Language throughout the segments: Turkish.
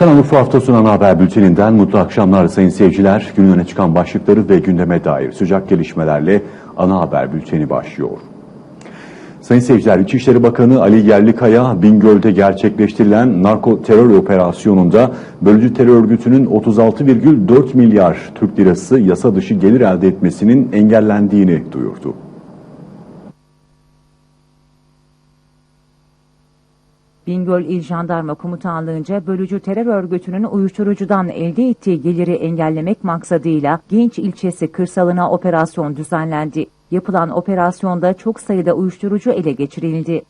Kanal Urfa hafta sonu ana haber bülteninden mutlu akşamlar sayın seyirciler. Günün öne çıkan başlıkları ve gündeme dair sıcak gelişmelerle ana haber bülteni başlıyor. Sayın seyirciler, İçişleri Bakanı Ali Yerlikaya, Bingöl'de gerçekleştirilen narko terör operasyonunda bölücü terör örgütünün 36,4 milyar Türk lirası yasa dışı gelir elde etmesinin engellendiğini duyurdu. Bingöl İl Jandarma Komutanlığı'nca bölücü terör örgütünün uyuşturucudan elde ettiği geliri engellemek maksadıyla Genç ilçesi kırsalına operasyon düzenlendi. Yapılan operasyonda çok sayıda uyuşturucu ele geçirildi.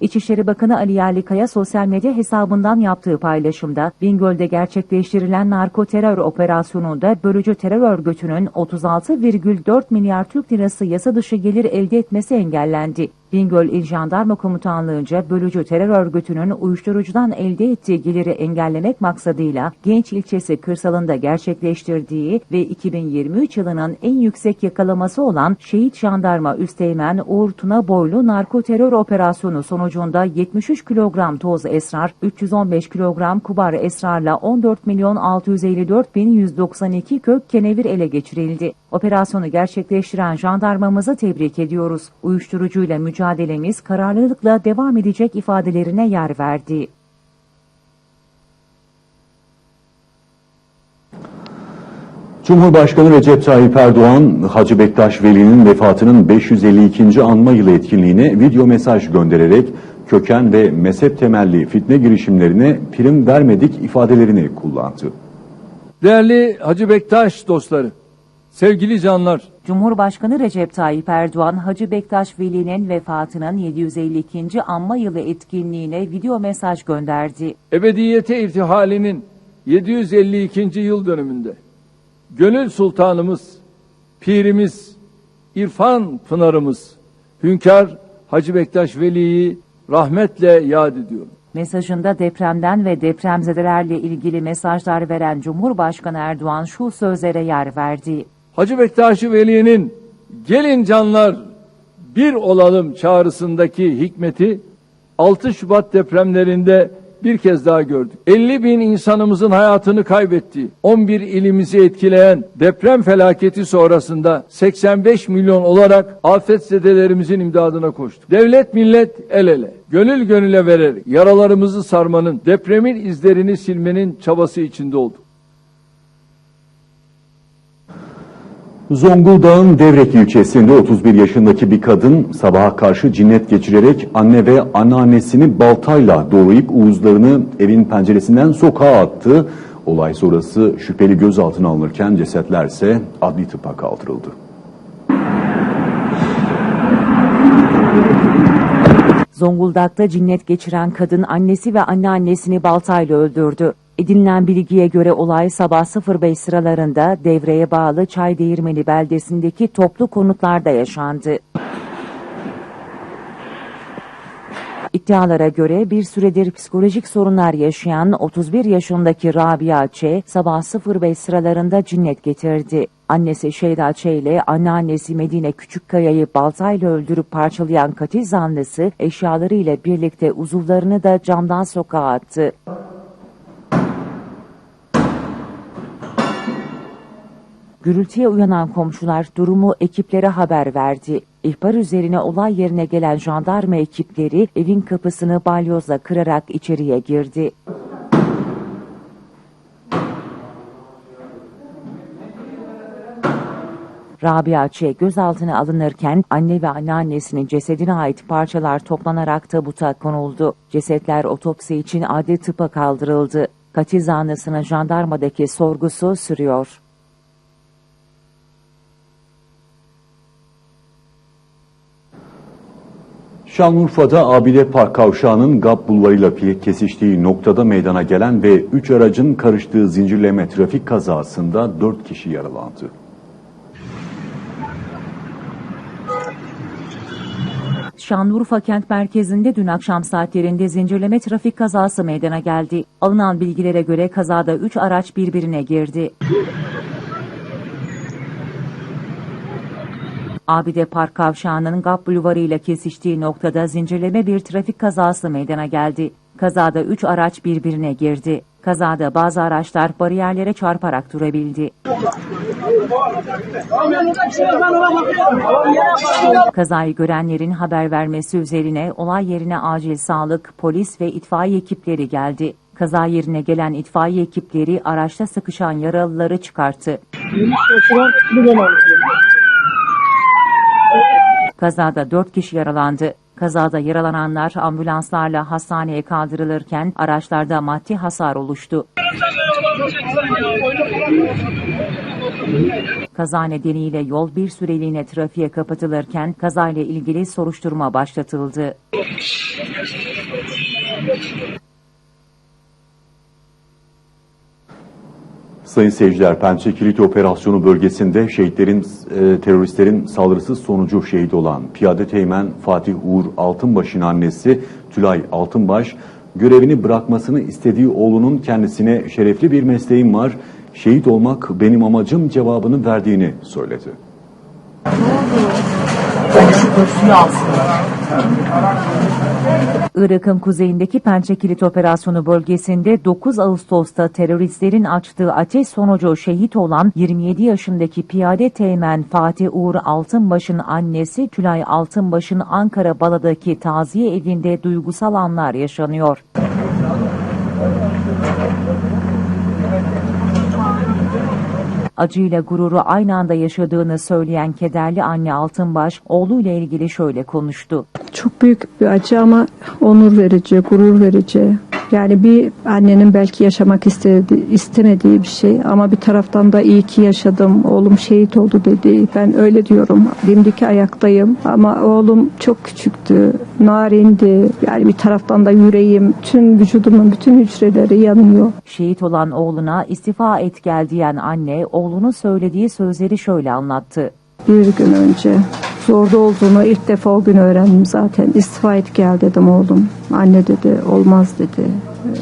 İçişleri Bakanı Ali Yerlikaya sosyal medya hesabından yaptığı paylaşımda Bingöl'de gerçekleştirilen narko terör operasyonunda bölücü terör örgütünün 36,4 milyar Türk lirası yasa dışı gelir elde etmesi engellendi. Bingöl İl Jandarma Komutanlığı'nca bölücü terör örgütünün uyuşturucudan elde ettiği geliri engellemek maksadıyla Genç ilçesi kırsalında gerçekleştirdiği ve 2023 yılının en yüksek yakalaması olan Şehit Jandarma Üsteğmen Uğur Tuna Boylu narko terör operasyonu sonucunda 73 kilogram toz esrar, 315 kilogram kubar esrarla 14 milyon 654 bin 192 kök kenevir ele geçirildi. Operasyonu gerçekleştiren jandarmamızı tebrik ediyoruz. Uyuşturucuyla mücadelemiz kararlılıkla devam edecek ifadelerine yer verdi. Cumhurbaşkanı Recep Tayyip Erdoğan, Hacı Bektaş Veli'nin vefatının 552. anma yılı etkinliğine video mesaj göndererek köken ve mezhep temelli fitne girişimlerine prim vermedik ifadelerini kullandı. Değerli Hacı Bektaş dostları, sevgili canlar, Cumhurbaşkanı Recep Tayyip Erdoğan, Hacı Bektaş Veli'nin vefatının 752. anma yılı etkinliğine video mesaj gönderdi. ebediyete irtihalinin 752. yıl dönümünde Gönül Sultanımız, Pirimiz, İrfan Pınarımız, Hünkar Hacı Bektaş Veli'yi rahmetle yad ediyorum. Mesajında depremden ve depremzedelerle ilgili mesajlar veren Cumhurbaşkanı Erdoğan şu sözlere yer verdi. Hacı Bektaş Veli'nin gelin canlar bir olalım çağrısındaki hikmeti 6 Şubat depremlerinde bir kez daha gördük. 50 bin insanımızın hayatını kaybettiği, 11 ilimizi etkileyen deprem felaketi sonrasında 85 milyon olarak afetzedelerimizin imdadına koştuk. Devlet millet el ele, gönül gönüle vererek yaralarımızı sarmanın, depremin izlerini silmenin çabası içinde olduk. Zonguldak'ın Devrek ilçesinde 31 yaşındaki bir kadın sabaha karşı cinnet geçirerek anne ve anneannesini baltayla doğrayıp uğuzlarını evin penceresinden sokağa attı. Olay sonrası şüpheli gözaltına alınırken cesetler ise adli tıbba kaldırıldı. Zonguldak'ta cinnet geçiren kadın annesi ve anneannesini baltayla öldürdü. Edinilen bilgiye göre olay sabah 05 sıralarında devreye bağlı Çaydeğirmeni beldesindeki toplu konutlarda yaşandı. İddialara göre bir süredir psikolojik sorunlar yaşayan 31 yaşındaki Rabia Ç. sabah 05 sıralarında cinnet getirdi. Annesi Şeyda Ç. ile anneannesi Medine Küçükkaya'yı baltayla öldürüp parçalayan katil zanlısı eşyaları ile birlikte uzuvlarını da camdan sokağa attı. Gürültüye uyanan komşular durumu ekiplere haber verdi. İhbar üzerine olay yerine gelen jandarma ekipleri evin kapısını balyozla kırarak içeriye girdi. Rabia Ç. gözaltına alınırken anne ve anneannesinin cesedine ait parçalar toplanarak tabuta konuldu. Cesetler otopsi için adli tıpa kaldırıldı. Katil zanlısının jandarmadaki sorgusu sürüyor. Şanlıurfa'da Abide Park kavşağının Gap Bulvarı ile kesiştiği noktada meydana gelen ve 3 aracın karıştığı zincirleme trafik kazasında 4 kişi yaralandı. Şanlıurfa kent merkezinde dün akşam saatlerinde zincirleme trafik kazası meydana geldi. Alınan bilgilere göre kazada 3 araç birbirine girdi. Abide Park kavşağının Gap Bulvarı ile kesiştiği noktada zincirleme bir trafik kazası meydana geldi. Kazada 3 araç birbirine girdi. Kazada bazı araçlar bariyerlere çarparak durabildi. Kazayı görenlerin haber vermesi üzerine olay yerine acil sağlık, polis ve itfaiye ekipleri geldi. Kaza yerine gelen itfaiye ekipleri araçta sıkışan yaralıları çıkarttı. Kazada 4 kişi yaralandı. Kazada yaralananlar ambulanslarla hastaneye kaldırılırken araçlarda maddi hasar oluştu. Kaza nedeniyle yol bir süreliğine trafiğe kapatılırken kazayla ilgili soruşturma başlatıldı. Sayın seyirciler, Pençe Kilit Operasyonu bölgesinde şehitlerin, e, teröristlerin saldırısı sonucu şehit olan Piyade Teğmen Fatih Uğur Altınbaş'ın annesi Tülay Altınbaş, görevini bırakmasını istediği oğlunun kendisine şerefli bir mesleğim var, şehit olmak benim amacım cevabını verdiğini söyledi. Irak'ın kuzeyindeki Pençekilit Operasyonu bölgesinde 9 Ağustos'ta teröristlerin açtığı ateş sonucu şehit olan 27 yaşındaki piyade teğmen Fatih Uğur Altınbaş'ın annesi Tülay Altınbaş'ın Ankara Bala'daki taziye evinde duygusal anlar yaşanıyor. Acıyla gururu aynı anda yaşadığını söyleyen kederli anne Altınbaş, oğluyla ilgili şöyle konuştu. Çok büyük bir acı ama onur verici, gurur verici. Yani bir annenin belki yaşamak istedi, istemediği bir şey ama bir taraftan da iyi ki yaşadım, oğlum şehit oldu dedi. Ben öyle diyorum, dimdik ayaktayım ama oğlum çok küçüktü, narindi. Yani bir taraftan da yüreğim, tüm vücudumun bütün hücreleri yanıyor. Şehit olan oğluna istifa et gel diyen anne oğlunun söylediği sözleri şöyle anlattı. Bir gün önce zorda olduğunu ilk defa o gün öğrendim zaten. İstifa et gel dedim oğlum. Anne dedi olmaz dedi.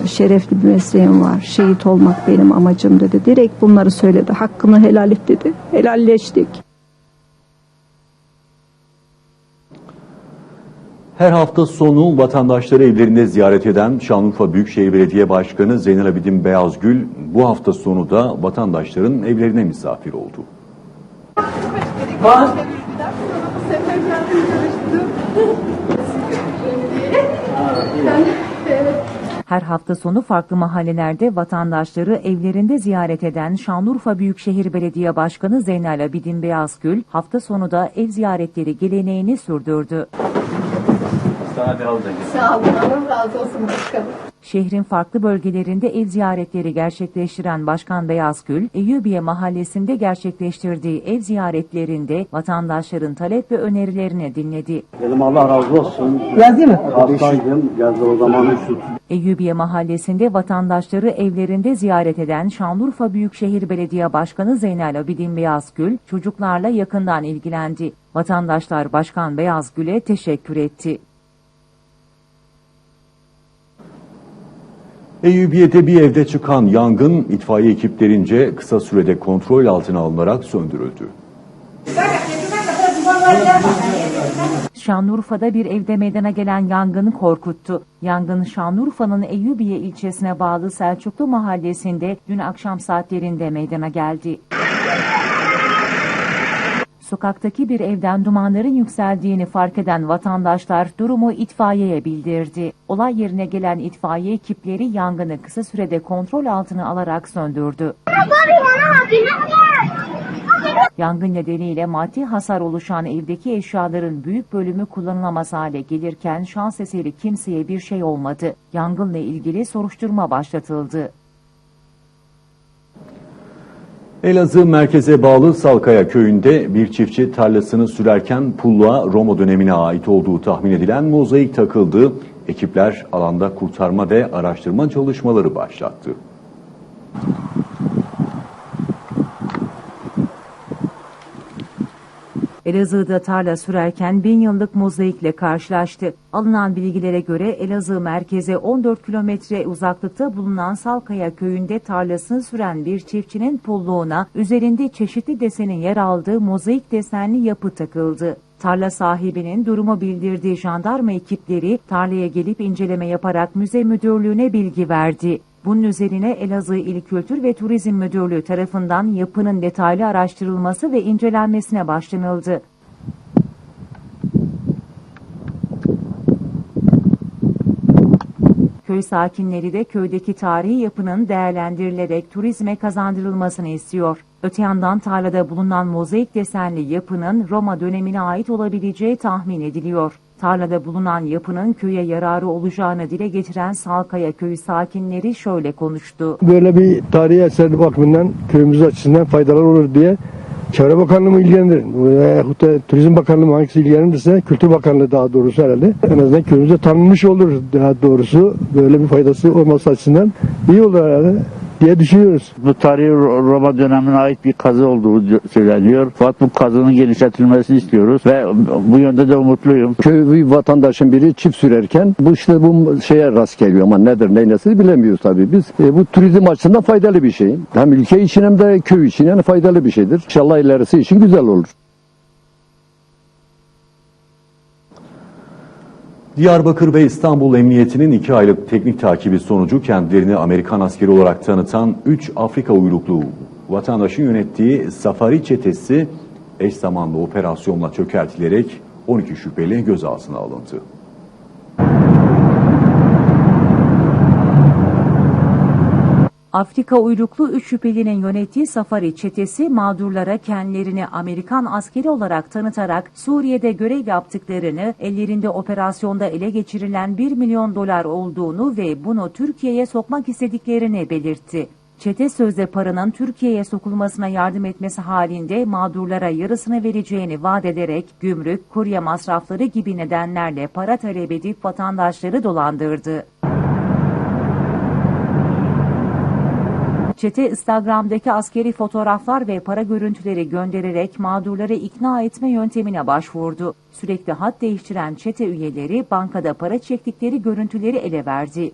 Şerefli bir mesleğim var. Şehit olmak benim amacım dedi. Direkt bunları söyledi. Hakkını helal et dedi. Helalleştik. Her hafta sonu vatandaşları evlerinde ziyaret eden Şanlıurfa Büyükşehir Belediye Başkanı Zeynel Abidin Beyazgül bu hafta sonu da vatandaşların evlerine misafir oldu. Her hafta sonu farklı mahallelerde vatandaşları evlerinde ziyaret eden Şanlıurfa Büyükşehir Belediye Başkanı Zeynel Abidin Beyazgül hafta sonu da ev ziyaretleri geleneğini sürdürdü. Sağ olun, Allah razı olsun başkanım. Şehrin farklı bölgelerinde ev ziyaretleri gerçekleştiren Başkan Beyazgül, Eyyubiye Mahallesi'nde gerçekleştirdiği ev ziyaretlerinde vatandaşların talep ve önerilerini dinledi. Dedim Allah razı olsun. Yazdı mı? Hastaydım. Geldi o zaman üşüt. Eyyubiye Mahallesi'nde vatandaşları evlerinde ziyaret eden Şanlıurfa Büyükşehir Belediye Başkanı Zeynel Abidin Beyazgül, çocuklarla yakından ilgilendi. Vatandaşlar Başkan Beyazgül'e teşekkür etti. Eyyubiye'de bir evde çıkan yangın itfaiye ekiplerince kısa sürede kontrol altına alınarak söndürüldü. Şanlıurfa'da bir evde meydana gelen yangını korkuttu. Yangın Şanlıurfa'nın Eyyubiye ilçesine bağlı Selçuklu mahallesinde dün akşam saatlerinde meydana geldi. Sokaktaki bir evden dumanların yükseldiğini fark eden vatandaşlar durumu itfaiyeye bildirdi. Olay yerine gelen itfaiye ekipleri yangını kısa sürede kontrol altına alarak söndürdü. Yangın nedeniyle maddi hasar oluşan evdeki eşyaların büyük bölümü kullanılamaz hale gelirken şans eseri kimseye bir şey olmadı. Yangınla ilgili soruşturma başlatıldı. Elazığ merkeze bağlı Salkaya köyünde bir çiftçi tarlasını sürerken pulluğa Roma dönemine ait olduğu tahmin edilen mozaik takıldı. Ekipler alanda kurtarma ve araştırma çalışmaları başlattı. Elazığ'da tarla sürerken bin yıllık mozaikle karşılaştı. Alınan bilgilere göre Elazığ merkeze 14 kilometre uzaklıkta bulunan Salkaya köyünde tarlasını süren bir çiftçinin pulluğuna üzerinde çeşitli desenin yer aldığı mozaik desenli yapı takıldı. Tarla sahibinin durumu bildirdiği jandarma ekipleri tarlaya gelip inceleme yaparak müze müdürlüğüne bilgi verdi. Bunun üzerine Elazığ İl Kültür ve Turizm Müdürlüğü tarafından yapının detaylı araştırılması ve incelenmesine başlanıldı. Köy sakinleri de köydeki tarihi yapının değerlendirilerek turizme kazandırılmasını istiyor. Öte yandan tarlada bulunan mozaik desenli yapının Roma dönemine ait olabileceği tahmin ediliyor. Tarlada bulunan yapının köye yararı olacağını dile getiren Salkaya köyü sakinleri şöyle konuştu. böyle bir tarihi eser bakımından köyümüz açısından faydalar olur diye Çevre Bakanlığı mı ilgilendirir? Veyahut Turizm Bakanlığı mı hangisi ilgilenirse Kültür Bakanlığı daha doğrusu herhalde. En azından köyümüzde tanınmış olur daha doğrusu. Böyle bir faydası olması açısından iyi olur herhalde diye düşünüyoruz. Bu tarihi Ro- Roma dönemine ait bir kazı olduğu söyleniyor. Fakat bu kazının genişletilmesini istiyoruz ve bu yönde de umutluyum. köy vatandaşın biri çift sürerken bu işte bu şeye rast geliyor ama nedir ne nesi bilemiyoruz tabii biz. E, bu turizm açısından faydalı bir şey. Hem ülke için hem de köy için yani faydalı bir şeydir. İnşallah ilerisi için güzel olur. Diyarbakır ve İstanbul Emniyeti'nin iki aylık teknik takibi sonucu kendilerini Amerikan askeri olarak tanıtan 3 Afrika uyruklu vatandaşın yönettiği Safari çetesi eş zamanlı operasyonla çökertilerek 12 şüpheli gözaltına alındı. Afrika uyruklu üç şüphelinin yönettiği Safari çetesi mağdurlara kendilerini Amerikan askeri olarak tanıtarak Suriye'de görev yaptıklarını, ellerinde operasyonda ele geçirilen 1 milyon dolar olduğunu ve bunu Türkiye'ye sokmak istediklerini belirtti. Çete sözde paranın Türkiye'ye sokulmasına yardım etmesi halinde mağdurlara yarısını vereceğini vaat ederek gümrük, kurye masrafları gibi nedenlerle para talep edip vatandaşları dolandırdı. Çete Instagram'daki askeri fotoğraflar ve para görüntüleri göndererek mağdurları ikna etme yöntemine başvurdu. Sürekli hat değiştiren çete üyeleri bankada para çektikleri görüntüleri ele verdi.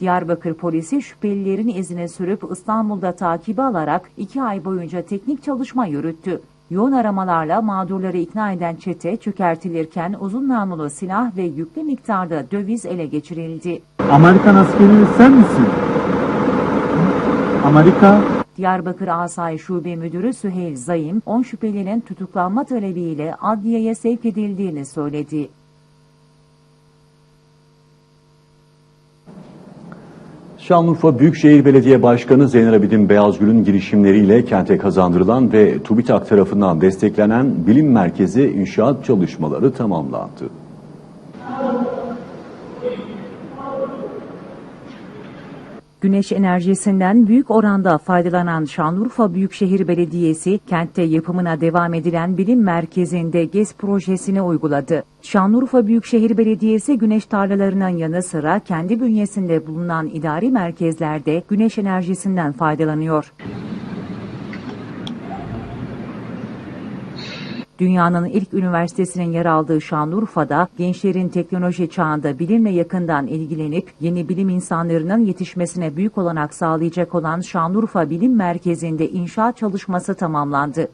Diyarbakır polisi şüphelilerin izine sürüp İstanbul'da takibi alarak iki ay boyunca teknik çalışma yürüttü. Yoğun aramalarla mağdurları ikna eden çete çökertilirken uzun namlulu silah ve yüklü miktarda döviz ele geçirildi. Amerikan askeri sen misin? Amerika Diyarbakır Asayiş Şube Müdürü Süheyl Zayim, 10 şüphelinin tutuklanma talebiyle adliyeye sevk edildiğini söyledi. Şanlıurfa Büyükşehir Belediye Başkanı Zeynel Abidin Beyazgül'ün girişimleriyle kente kazandırılan ve TÜBİTAK tarafından desteklenen bilim merkezi inşaat çalışmaları tamamlandı. Güneş enerjisinden büyük oranda faydalanan Şanlıurfa Büyükşehir Belediyesi, kentte yapımına devam edilen bilim merkezinde GES projesini uyguladı. Şanlıurfa Büyükşehir Belediyesi güneş tarlalarının yanı sıra kendi bünyesinde bulunan idari merkezlerde güneş enerjisinden faydalanıyor. Dünyanın ilk üniversitesinin yer aldığı Şanlıurfa'da gençlerin teknoloji çağında bilimle yakından ilgilenip yeni bilim insanlarının yetişmesine büyük olanak sağlayacak olan Şanlıurfa Bilim Merkezi'nde inşaat çalışması tamamlandı.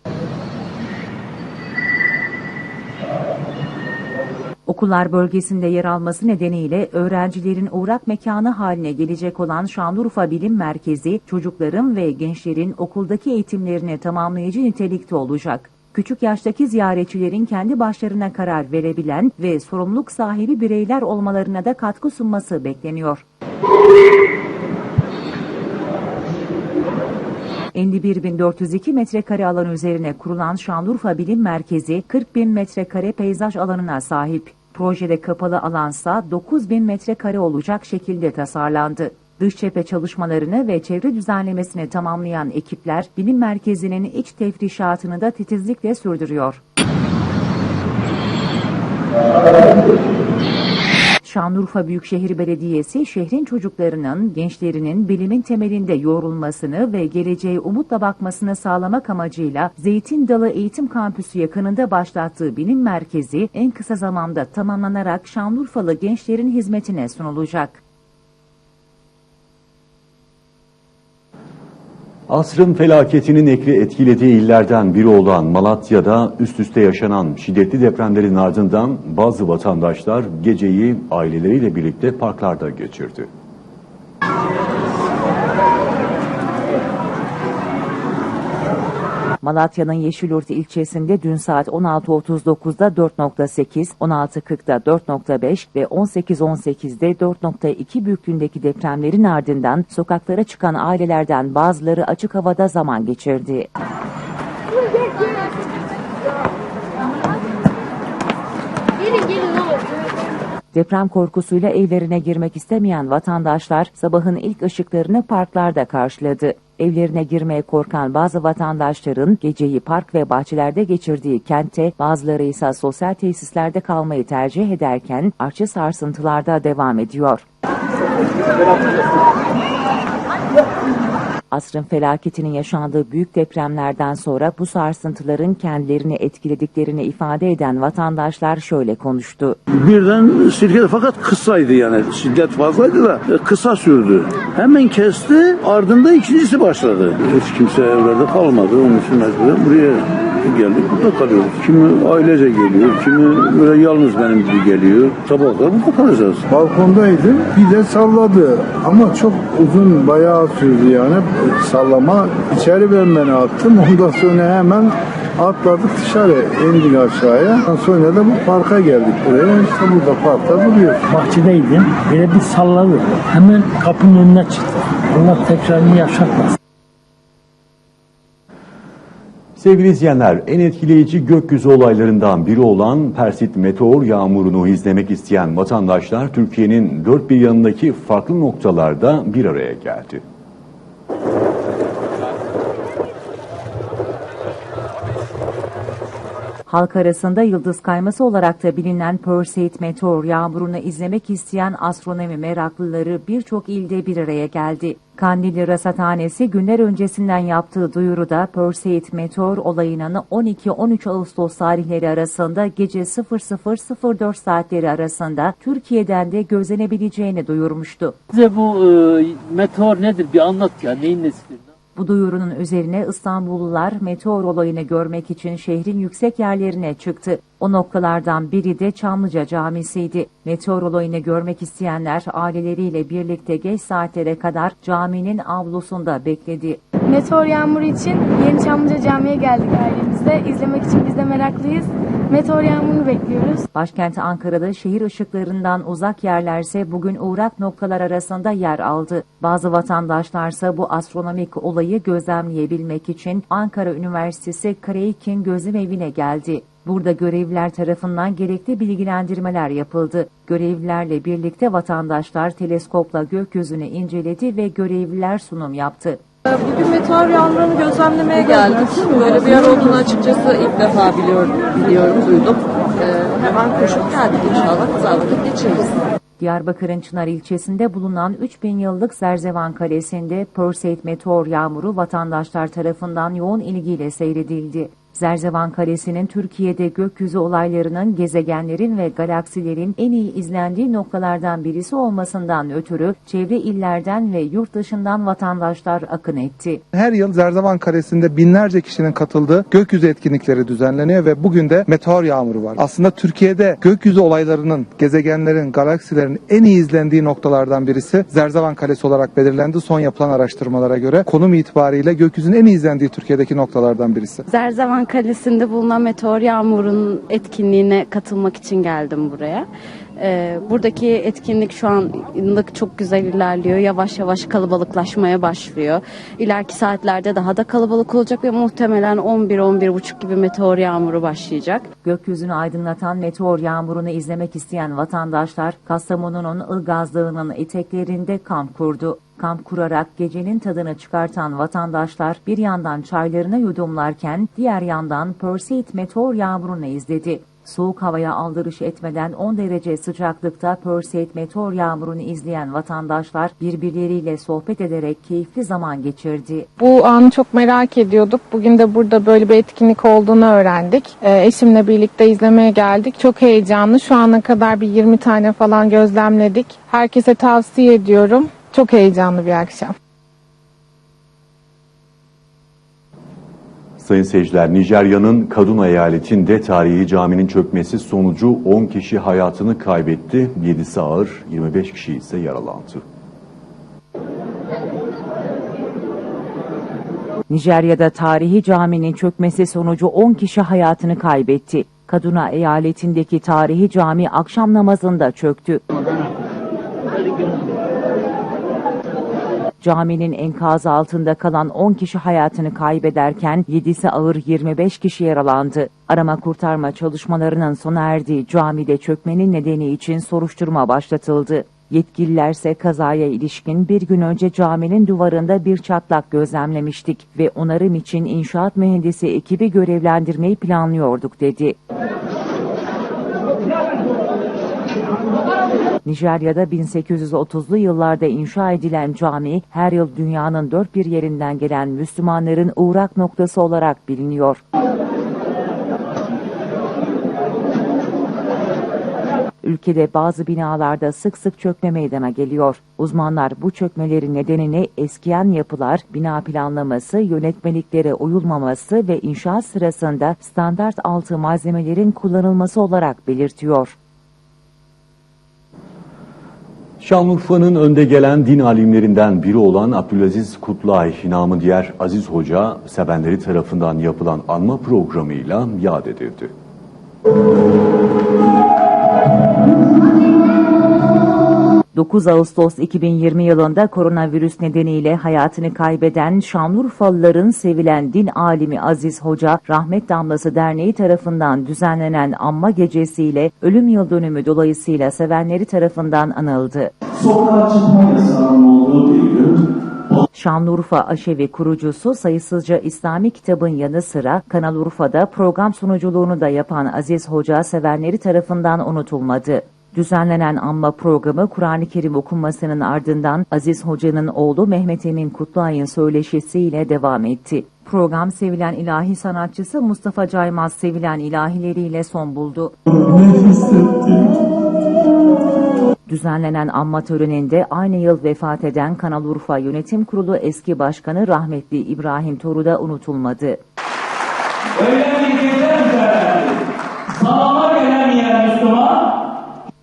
Okullar bölgesinde yer alması nedeniyle öğrencilerin uğrak mekanı haline gelecek olan Şanlıurfa Bilim Merkezi, çocukların ve gençlerin okuldaki eğitimlerini tamamlayıcı nitelikte olacak. Küçük yaştaki ziyaretçilerin kendi başlarına karar verebilen ve sorumluluk sahibi bireyler olmalarına da katkı sunması bekleniyor. 51.402 metrekare alan üzerine kurulan Şanlıurfa Bilim Merkezi 40.000 metrekare peyzaj alanına sahip. Projede kapalı alansa 9.000 metrekare olacak şekilde tasarlandı. Dış cephe çalışmalarını ve çevre düzenlemesini tamamlayan ekipler bilim merkezinin iç tefrişatını da titizlikle sürdürüyor. Şanlıurfa Büyükşehir Belediyesi şehrin çocuklarının, gençlerinin bilimin temelinde yoğrulmasını ve geleceğe umutla bakmasını sağlamak amacıyla Zeytin Dalı Eğitim Kampüsü yakınında başlattığı bilim merkezi en kısa zamanda tamamlanarak Şanlıurfalı gençlerin hizmetine sunulacak. Asrın felaketinin etkilediği illerden biri olan Malatya'da üst üste yaşanan şiddetli depremlerin ardından bazı vatandaşlar geceyi aileleriyle birlikte parklarda geçirdi. Malatya'nın Yeşilyurt ilçesinde dün saat 16.39'da 4.8, 16.40'da 4.5 ve 18.18'de 4.2 büyüklüğündeki depremlerin ardından sokaklara çıkan ailelerden bazıları açık havada zaman geçirdi. Gelin gelin oğlum. Deprem korkusuyla evlerine girmek istemeyen vatandaşlar sabahın ilk ışıklarını parklarda karşıladı. Evlerine girmeye korkan bazı vatandaşların geceyi park ve bahçelerde geçirdiği kentte bazıları ise sosyal tesislerde kalmayı tercih ederken artçı sarsıntılarda devam ediyor. Asrın felaketinin yaşandığı büyük depremlerden sonra bu sarsıntıların kendilerini etkilediklerini ifade eden vatandaşlar şöyle konuştu. Birden sirkeli fakat kısaydı yani şiddet fazlaydı da e, kısa sürdü. Hemen kesti ardında ikincisi başladı. Hiç kimse evlerde kalmadı onun için mecburen buraya geldik burada kalıyoruz. Kimi ailece geliyor, kimi böyle yalnız benim gibi geliyor. Sabah kadar burada kalacağız. Balkondaydım. Bir de salladı. Ama çok uzun bayağı sürdü yani sallama. İçeri ben beni attım. Ondan sonra hemen atladık dışarı. indik aşağıya. Ondan sonra da bu parka geldik buraya. İşte burada parkta duruyor. Bahçedeydim. Böyle bir salladı. Hemen kapının önüne çıktı. Allah tekrarını yaşatmasın. Sevgili izleyenler, en etkileyici gökyüzü olaylarından biri olan Persit meteor yağmurunu izlemek isteyen vatandaşlar Türkiye'nin dört bir yanındaki farklı noktalarda bir araya geldi. Halk arasında yıldız kayması olarak da bilinen Perseid meteor yağmurunu izlemek isteyen astronomi meraklıları birçok ilde bir araya geldi. Kandilli Rasathanesi günler öncesinden yaptığı duyuruda Perseid meteor olayının 12-13 Ağustos tarihleri arasında gece 00.04 saatleri arasında Türkiye'den de gözlenebileceğini duyurmuştu. Bize bu e, meteor nedir bir anlat ya neyin nesidir? Bu duyurunun üzerine İstanbullular meteor olayını görmek için şehrin yüksek yerlerine çıktı. O noktalardan biri de Çamlıca Camisi'ydi. Meteor olayını görmek isteyenler aileleriyle birlikte geç saatlere kadar caminin avlusunda bekledi. Meteor yağmuru için Yeni Çamlıca Camii'ye geldik ailemizle. İzlemek için biz de meraklıyız. Meteor yağmurunu bekliyoruz. Başkent Ankara'da şehir ışıklarından uzak yerlerse bugün uğrak noktalar arasında yer aldı. Bazı vatandaşlarsa bu astronomik olayı gözlemleyebilmek için Ankara Üniversitesi Kreykin Gözlem Evi'ne geldi. Burada görevliler tarafından gerekli bilgilendirmeler yapıldı. Görevlilerle birlikte vatandaşlar teleskopla gökyüzünü inceledi ve görevliler sunum yaptı. Bugün meteor yağmurunu gözlemlemeye geldik. Böyle bir yer olduğunu açıkçası ilk defa biliyorum, biliyorum duydum. Ee, hemen koşup geldik inşallah güzel vakit geçiririz. Diyarbakır'ın Çınar ilçesinde bulunan 3000 yıllık Zerzevan Kalesi'nde Perseid meteor yağmuru vatandaşlar tarafından yoğun ilgiyle seyredildi. Zerzevan Kalesi'nin Türkiye'de gökyüzü olaylarının, gezegenlerin ve galaksilerin en iyi izlendiği noktalardan birisi olmasından ötürü çevre illerden ve yurt dışından vatandaşlar akın etti. Her yıl Zerzevan Kalesi'nde binlerce kişinin katıldığı gökyüzü etkinlikleri düzenleniyor ve bugün de meteor yağmuru var. Aslında Türkiye'de gökyüzü olaylarının, gezegenlerin, galaksilerin en iyi izlendiği noktalardan birisi Zerzevan Kalesi olarak belirlendi. Son yapılan araştırmalara göre konum itibariyle gökyüzünün en iyi izlendiği Türkiye'deki noktalardan birisi. Zerzevan Kalesi'nde bulunan meteor yağmurunun etkinliğine katılmak için geldim buraya. Ee, buradaki etkinlik şu anlık çok güzel ilerliyor. Yavaş yavaş kalabalıklaşmaya başlıyor. İleriki saatlerde daha da kalabalık olacak ve muhtemelen 11-11.30 gibi meteor yağmuru başlayacak. Gökyüzünü aydınlatan meteor yağmurunu izlemek isteyen vatandaşlar Kastamonu'nun Ilgaz Dağı'nın eteklerinde kamp kurdu. Kamp kurarak gecenin tadını çıkartan vatandaşlar bir yandan çaylarını yudumlarken diğer yandan Perseid meteor yağmurunu izledi. Soğuk havaya aldırış etmeden 10 derece sıcaklıkta Perseid meteor yağmurunu izleyen vatandaşlar birbirleriyle sohbet ederek keyifli zaman geçirdi. Bu anı çok merak ediyorduk. Bugün de burada böyle bir etkinlik olduğunu öğrendik. Ee, eşimle birlikte izlemeye geldik. Çok heyecanlı. Şu ana kadar bir 20 tane falan gözlemledik. Herkese tavsiye ediyorum. Çok heyecanlı bir akşam. Sayın seyirciler, Nijerya'nın Kaduna eyaletinde tarihi caminin çökmesi sonucu 10 kişi hayatını kaybetti. 7'si ağır, 25 kişi ise yaralandı. Nijerya'da tarihi caminin çökmesi sonucu 10 kişi hayatını kaybetti. Kaduna eyaletindeki tarihi cami akşam namazında çöktü. Caminin enkazı altında kalan 10 kişi hayatını kaybederken 7'si ağır 25 kişi yaralandı. Arama kurtarma çalışmalarının sona erdiği camide çökmenin nedeni için soruşturma başlatıldı. Yetkililer ise kazaya ilişkin bir gün önce caminin duvarında bir çatlak gözlemlemiştik ve onarım için inşaat mühendisi ekibi görevlendirmeyi planlıyorduk dedi. Nijerya'da 1830'lu yıllarda inşa edilen cami her yıl dünyanın dört bir yerinden gelen Müslümanların uğrak noktası olarak biliniyor. Ülkede bazı binalarda sık sık çökme meydana geliyor. Uzmanlar bu çökmelerin nedenini eskiyen yapılar, bina planlaması, yönetmeliklere uyulmaması ve inşaat sırasında standart altı malzemelerin kullanılması olarak belirtiyor. Şanlıurfa'nın önde gelen din alimlerinden biri olan Abdülaziz Kutlay, namı diğer Aziz Hoca, sevenleri tarafından yapılan anma programıyla yad edildi. 9 Ağustos 2020 yılında koronavirüs nedeniyle hayatını kaybeden Şanlıurfalıların sevilen din alimi Aziz Hoca, Rahmet Damlası Derneği tarafından düzenlenen anma gecesiyle ölüm yıl dönümü dolayısıyla sevenleri tarafından anıldı. Sokağa çıkma yasağının olduğu bir gün Şanlıurfa Aşevi kurucusu sayısızca İslami kitabın yanı sıra Kanal Urfa'da program sunuculuğunu da yapan Aziz Hoca sevenleri tarafından unutulmadı. Düzenlenen anma programı Kur'an-ı Kerim okunmasının ardından Aziz Hoca'nın oğlu Mehmet Emin Kutluay'ın söyleşisiyle devam etti. Program sevilen ilahi sanatçısı Mustafa Caymaz sevilen ilahileriyle son buldu. Düzenlenen anma töreninde aynı yıl vefat eden Kanal Urfa Yönetim Kurulu eski başkanı rahmetli İbrahim Toru da unutulmadı. Öyle bir gece düzenlendi. Salama gelemeyen Müslüman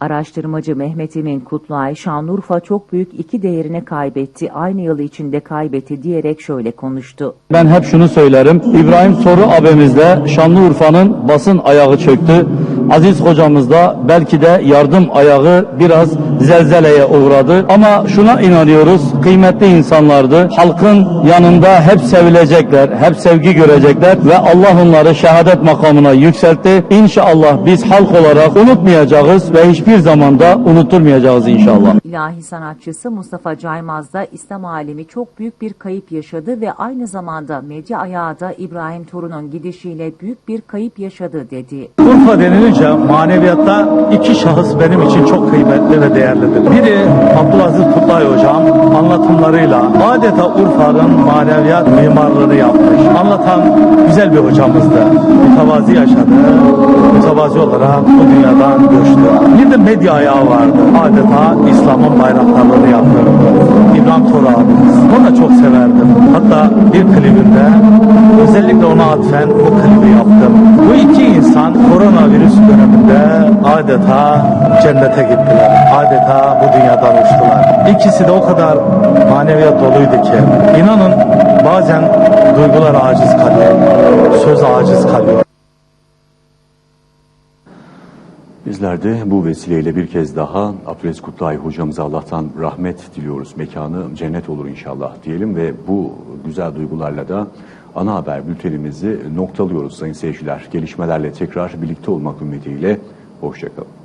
Araştırmacı Mehmet Emin Kutluay, Şanlıurfa çok büyük iki değerini kaybetti, aynı yıl içinde kaybetti diyerek şöyle konuştu. Ben hep şunu söylerim. İbrahim Soru abimizde Şanlıurfa'nın basın ayağı çöktü. Aziz hocamız da belki de yardım ayağı biraz zelzeleye uğradı. Ama şuna inanıyoruz. Kıymetli insanlardı. Halkın yanında hep sevilecekler, hep sevgi görecekler ve Allah onları şehadet makamına yükseltti. İnşallah biz halk olarak unutmayacağız ve hiçbir zamanda unutturmayacağız inşallah. İlahi sanatçısı Mustafa Caymaz da İslam alemi çok büyük bir kayıp yaşadı ve aynı zamanda medya ayağı da İbrahim Torun'un gidişiyle büyük bir kayıp yaşadı dedi. Urfa denilince maneviyatta iki şahıs benim için çok kıymetli ve değerlidir. Biri Abdülaziz Kutlay Hocam anlatımlarıyla adeta Urfa'nın maneviyat mimarlığını yapmış. Anlatan güzel bir hocamızdı. Mütevazi yaşadı. Mütevazi olarak bu dünyadan göçtü. Bir de medya ayağı vardı. Adeta İslam'ın bayraktarlığını yaptı. İbrahim Tor abimiz. Onu da çok severdim. Hatta bir klibinde özellikle ona atfen bu klibi yaptım. Bu iki insan koronavirüs döneminde adeta cennete gittiler. Adeta bu dünyadan uçtular. İkisi de o kadar maneviyat doluydu ki. inanın bazen duygular aciz kalıyor. Söz aciz kalıyor. Bizler de bu vesileyle bir kez daha Abdülaziz Kutlay hocamıza Allah'tan rahmet diliyoruz. Mekanı cennet olur inşallah diyelim ve bu güzel duygularla da ana haber bültenimizi noktalıyoruz sayın seyirciler. Gelişmelerle tekrar birlikte olmak ümidiyle. Hoşçakalın.